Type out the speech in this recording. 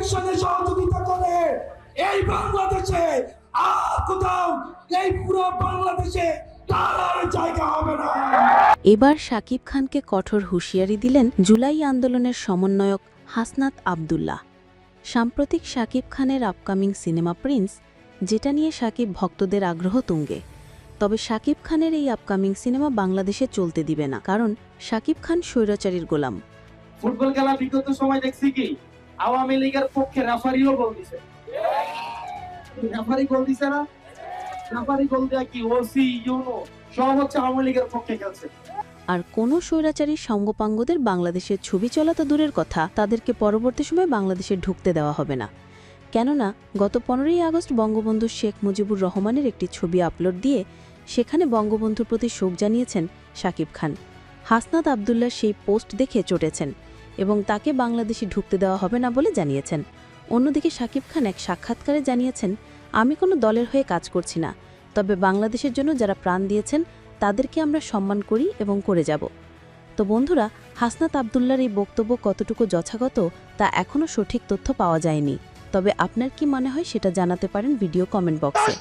ইলেকশনে সহযোগিতা করে। এই বাংলাদেশে আর কোথাও এই পুরো বাংলাদেশে তার আর জায়গা হবে না। এবার শাকিব খানকে কঠোর হুঁশিয়ারি দিলেন জুলাই আন্দোলনের সমন্বয়ক হাসনাত আবদুল্লাহ। সাম্প্রতিক শাকিব খানের আপকামিং সিনেমা প্রিন্স যেটা নিয়ে শাকিব ভক্তদের আগ্রহ তুঙ্গে। তবে শাকিব খানের এই আপকামিং সিনেমা বাংলাদেশে চলতে দিবে না কারণ শাকিব খান স্বৈরাচারীর গোলাম। ফুটবল খেলা বিগত সময় দেখছি কি? আওয়ামী লীগের পক্ষে রেফারিও গোল দিছে। রেফারি গোল দিছে না? রেফারি গোল দেয়া কি? ওসি ইউনো সব হচ্ছে আওয়ামী লীগের পক্ষে খেলছে। আর কোনো স্বৈরাচারী সঙ্গপাঙ্গদের বাংলাদেশের ছবি চলা তো দূরের কথা, তাদেরকে পরবর্তী সময় বাংলাদেশে ঢুকতে দেওয়া হবে না। কেননা, গত পনেরোই আগস্ট বঙ্গবন্ধু শেখ মুজিবুর রহমানের একটি ছবি আপলোড দিয়ে সেখানে বঙ্গবন্ধুর প্রতি শোক জানিয়েছেন শাকিব খান। হাসনাত আবদুল্লাহ সেই পোস্ট দেখে চটেছেন। এবং তাকে বাংলাদেশে ঢুকতে দেওয়া হবে না বলে জানিয়েছেন। অন্যদিকে শাকিব খান এক সাক্ষাৎকারে জানিয়েছেন, আমি কোনো দলের হয়ে কাজ করছি না, তবে বাংলাদেশের জন্য যারা প্রাণ দিয়েছেন, তাদেরকে আমরা সম্মান করি এবং করে যাব। তো বন্ধুরা, হাসনাত আবদুল্লার এই বক্তব্য কতটুকু যথাগত তা এখনও সঠিক তথ্য পাওয়া যায়নি। তবে আপনার কি মনে হয় সেটা জানাতে পারেন ভিডিও কমেন্ট বক্সে।